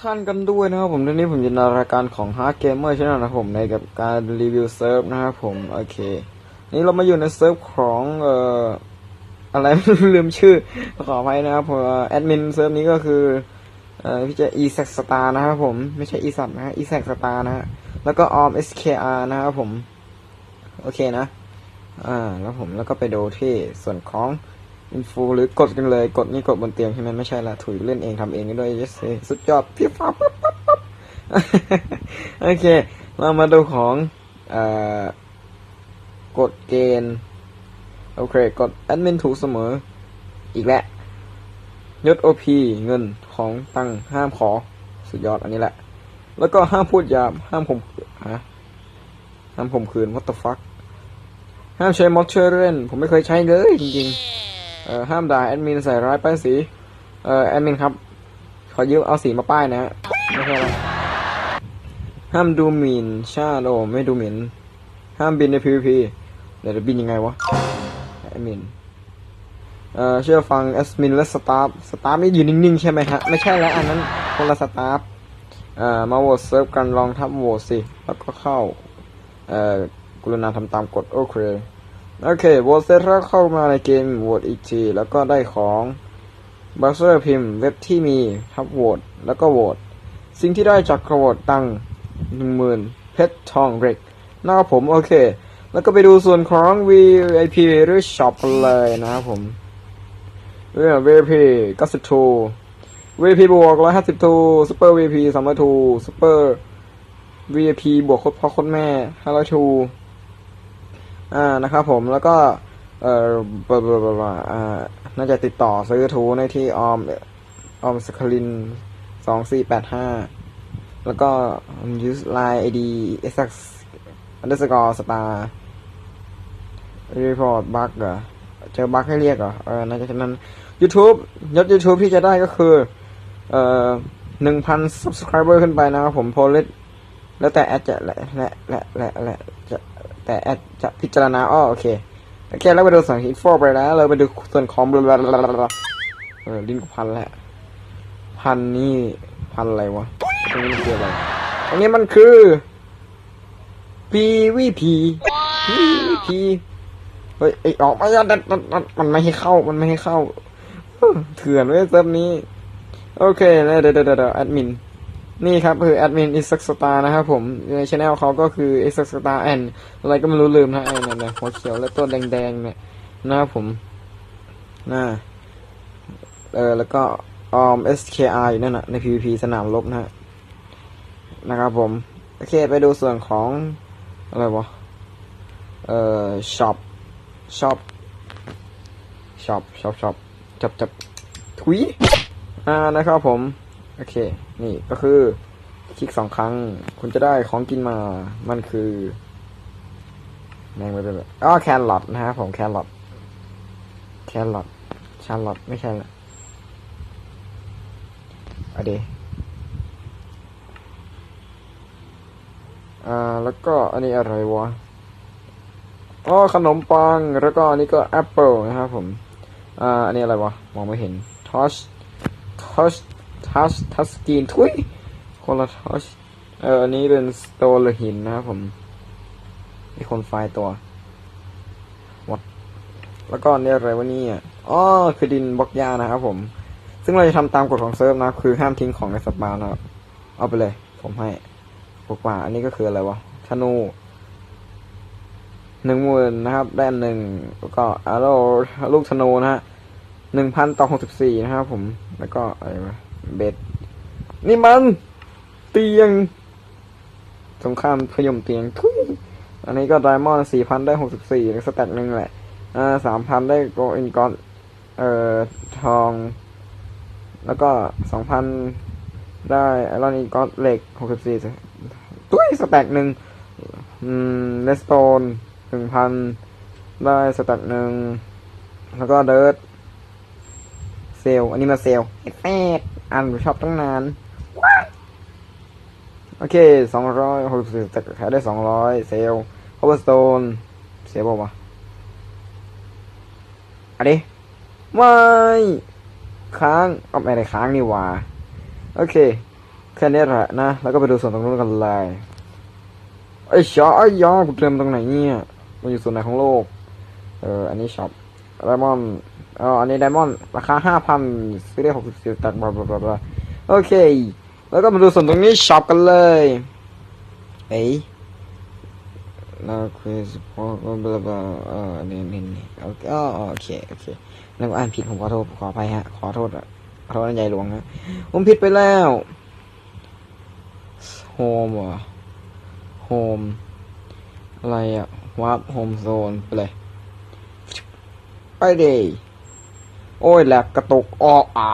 ท่านกันด้วยนะครับผมตอนนี้ผมจะนารายการของ Hard Gamer Channel นะครับผมในกับการรีวิวเซิร์ฟนะครับผมโอเค นี่เรามาอยู่ในเซิร์ฟของเอ่ออะไรลืมชื่อขออภัยนะครับผมแอดมินเซิร์ฟนี้ก็คือเอ่อพี่เจอีแซกสตาร์นะครับผมไม่ใช่อีสัตนะฮะอีแซกสตาร์นะฮะแล้วก็ออม SKR นะครับผมโอเคนะอ่าแล้วผมแล้วก็ไปดูที่ส่วนของ อินฟูหรือกดกันเลย กดนี่กดบนเตียงใช่ไหมไม่ใช่ละถุยเล่นเองทำเองกันด้วยเยสสุดยอดพี่ฟ้าปั๊บปั๊บปั๊บโอเค เรามาดูของอกดเกณฑ์โอเค กดแอดมินถูกเสมอ อีกแล้วยศโอพีเงินของตังห้ามขอ สุดยอดอันนี้แหละ แล้วก็ห้ามพูดหยาบห้ามผมฮะห้ามผมคืน what the fuck ห้ามใช้มอดเชอร์เล่นผมไม่เคยใช้เลยจริงๆ เอ่อห้ามด่าแอดมินใส่ร้ายป้ายสี เอ่อแอดมินครับ ขอยืมเอาสีมาป้ายนะฮะไม่ใช่ละห้ามดูหมิ่นชาติโอไม่ดูหมิ่นห้ามบินใน PVP เดี๋ยวจะบินยังไงวะแอดมินเอ่อเชื่อฟังแอดมินและสตาฟสตาฟนี่อยู่นิ่งๆใช่ไหมฮะไม่ใช่แล้วอันนั้นคนละสตาฟเอ่อมาโหวตเซิร์ฟกันลองทับโหวตสิ แล้วก็เข้า เอ่อกรุณาทำตามกฎโอเค โอเคโหวตเสร็จแล้วเข้ามาในเกมโหวตอีกที แล้วก็ได้ของบัสเซอร์พิมพ์เว็บที่มีทับโหวตแล้วก็โหวตสิ่งที่ได้จากโหวตตังหนึ่งหมื่นเพชรทองเร็กนะครับผมโอเค แล้วก็ไปดูส่วนของ VIP หรือ Shop กันเลยนะครับผมเรื่อง VIP 92 VIP บวก152 Super VIP 302 Super VIP บวกโคตรพ่อโคตรแม่502 อ่านะครับผมแล้วก็เอ่อบบบบอ่าน่าจะติดต่อซื้อทูในที่ออมออมสคลินสองสี่แปดห้าแล้วก็ use line id sx underscore star report bug เหรอเจอบั๊กให้เรียกเหรอเออน่าจะฉะนั้น YouTube ยอด YouTube ที่จะได้ก็คือ เอ่อหนึ่งพัน subscriber ขึ้นไปนะครับผมโพลิสแล้วแต่แอดจะและและและและและจะ แต่แอดจะพิจารณาอ้อโอเคโอเคแล้วไปดูส่วนอินโฟไปแล้ว เราไปดูส่วนของบลาบลาบลาบลาเออลิ้นกูพันแล้วพันนี่พันอะไรวะตรงนี้มันคืออะไรอันนี้มันคือ PVP PVP เฮ้ยไอ้ออกมาดันดันดันมันไม่ให้เข้ามันไม่ให้เข้าเถื่อนเว้ยเซิร์ฟนี้ โอเคแล้วเดี๋ยวเดี๋ยวเดี๋ยวแอดมิน นี่ครับคือแอดมินอิสักสตาร์นะครับผมในช anel เขาก็คืออิสักสตาร์แอนอะไรก็ไม่รู้ลืมนะไอ้นั่นนะหัวเขียวและตัวแดงๆเนี่ยนะครับผมน่าเออแล้วก็ออม SKR อยู่นั่นนะใน PVP สนามรบนะฮะนะครับผม โอเคไปดูส่วนของ อะไรวะ เอ่อช็อปช็อปช็อปช็อปช็อปจับจับทุยอ่านะครับผม โอเค นี่ก็คือคลิกสองครั้ง คุณจะได้ของกินมา มันคือแมงไปเลยอ๋อแครอทนะฮะผมแครอทแครอทชาร์ลอตไม่ใช่ละเอาเดอ่า แล้วก็อันนี้อะไรวะอ๋อขนมปัง แล้วก็อันนี้ก็แอปเปิลนะครับผม อ่า อันนี้อะไรวะ มองไม่เห็นทอชทอช ทัชทัชสกรีนทุยคนละทัชเอออันนี้เป็นสโตนหรือหินนะครับผมมีคนไฟตัววัดแล้วก็อันนี่อะไรวะนี่อ๋อคือดินบล็อกหญ้านะครับผม ซึ่งเราจะทำตามกฎของเซิร์ฟนะคือห้ามทิ้งของในสปานะครับเอาไปเลย ผมให้ปกว่าอันนี้ก็คืออะไรวะธนูหนึ่งหมื่นนะครับได้อันหนึ่งแล้วก็อาโลลูกธนูนะฮะหนึ่งพันต่อหกสิบสี่นะครับผมแล้วก็อะไรวะ เบ็ด นี่มันเตียง สงครามพยมเตียงทุยอันนี้ก็ไดมอนด์สี่พันได้หกสิบสี่สแต็กหนึ่งแหละ อ่าสามพันได้โกอินกอนเอ่อทอง แล้วก็สองพันได้ไอรอนอินกอนเหล็กหกสิบสี่ตุ้ยสแต็กหนึ่งอืมเลสโตนหนึ่งพันได้สแต็กหนึ่งแล้วก็เดิร์ดเซลอันนี้มาเซลแฟด อ่านชอบตั้งนาน โอเคสองร้อยหกสิบแต่ขายได้สองร้อยเซลพาวเวอร์สโตนเซลบอกว่าอันนี้ไม่ค้างเอาไม่ได้ค้างนี่หว่า โอเค แค่นี้แหละนะ แล้วก็ไปดูส่วนตรงนู้นกันเลยไอ้ยชอไอ้ยอกูเตรียมตรงไหนเนี่ย มันอยู่ส่วนไหนของโลก เออ อันนี้ช็อปไดมอน อ๋ออันนี้ไดมอนด์ราคาห้าพันซื้อได้หกสิบสี่ตักบลาบลาบลาบลาโอเค แล้วก็มาดูส่วนตรงนี้ช็อปกันเลย เอ้ยนาควิสพอบลาบลาบลาเออนี่นี่นี่โอเคโอเคโอเคนึกว่าอ่านผิดผมขอโทษขออภัยฮะ ขอโทษอะขอโทษนะใหญ่หลวงนะผมผิดไปแล้วโฮมเหรอโฮมอะไรอะวาร์ปโฮมโซนไปเลยไปดิ โอ้ยแหลกกระตุกอออะ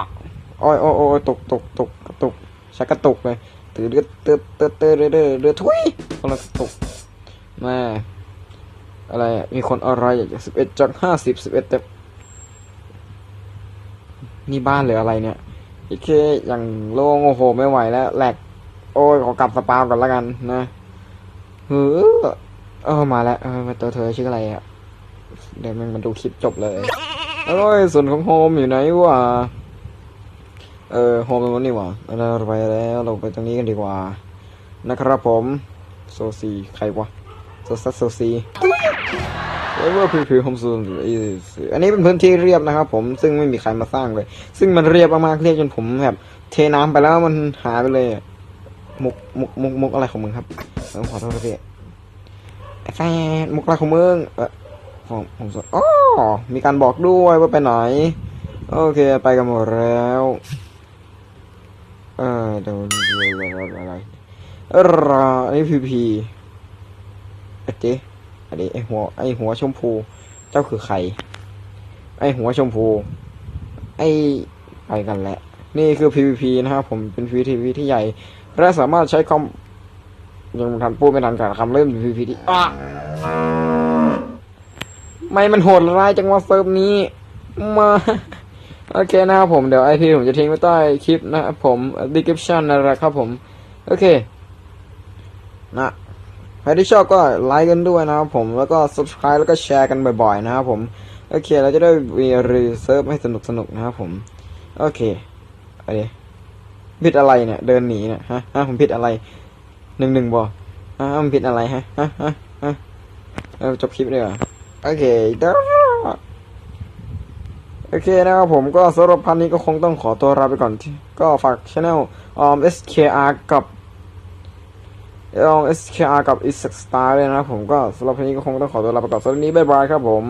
โอ้ยโอ้ยโอ้ยตกตกตกกระตุกชักกระตุกเลยตื่นเดือดเตือดเตือดเตือดเดือดเดือดทุยคนละกระตุกแม่อะไรมีคนอะไรอยากจะสิบเอ็ดจากห้าสิบสิบเอ็ดแต่นี่บ้านหรืออะไรเนี่ยโอเคอย่างโล่งโอ้โหไม่ไหวแล้วแหลกโอ้ยขอกลับสปาวก่อนละกันนะเฮ้อเออมาแล้วเออตัวเธอชื่ออะไรอะเดี๋ยวมันมาดูคลิปจบเลย โอ้ยส่วนของโฮมอยู่ไหนวะ เออโฮมตรงนู้นนี่ว่าเราไปแล้วเราไปตรงนี้กันดีกว่า นะครับผม โซซีใครวะ โซซัสโซซีเรียกว่าพิวพิวโฮมโซนอันนี้เป็นพื้นที่เรียบนะครับผม ซึ่งไม่มีใครมาสร้างเลย ซึ่งมันเรียบมากๆเรียบจนผมแบบเทน้ำไปแล้วมันหายไปเลยมุกมุกมุกมุกอะไรของมึงครับขอโทษนะพี่ไอ้แฟนมุกอะไรของมึงเออ ผมผมสอ๋อมีการบอกด้วยว่าไปไหน โอเคไปกันหมดแล้ว เออเดี๋ยวอะไรเอออันนี้พีพีเอ๊ะเจ๊อันนี้ไอหัวไอหัวชมพู เจ้าคือใคร ไอหัวชมพู ไอไปกันแหละ นี่คือ PVP นะครับผมเป็น PVP ที่ใหญ่ และสามารถใช้คอมยังทันพูดไม่ทันกับคำเริ่ม PVP ที่อะ ไม่มันโหดร้ายจังวะเซิร์ฟนี้มาโอเคนะครับผมเดี๋ยวไอพีผมจะทิ้งไว้ใต้คลิปนะครับผม description นะครับผม โอเค นะใครที่ชอบก็ไลค์กันด้วยนะครับผมแล้วก็ subscribe แล้วก็แชร์กันบ่อยๆนะครับผม โอเคเราจะได้มีรีเซิร์ฟให้สนุกสนุกๆนะครับผม โอเคอะไรผิดอะไรเนี่ย เดินหนีเนี่ยฮะฮะผมผิดอะไรหนึ่งหนึ่งบอฮะผมผิดอะไรฮะฮะฮะฮะจบคลิปเลยเหรอ โอเคโอเคนะครับผมก็สำหรับพันนี้ก็คงต้องขอตัวลาไปก่อนที่ก็ฝากช anel ออม SKR กับออม SKR กับ i s a c Star เลยนะครับผมก็สำหรับพันนี้ก็คงต้องขอตัวลาไปก่อนสำหรับวันนี้ บ๊ายบายครับผม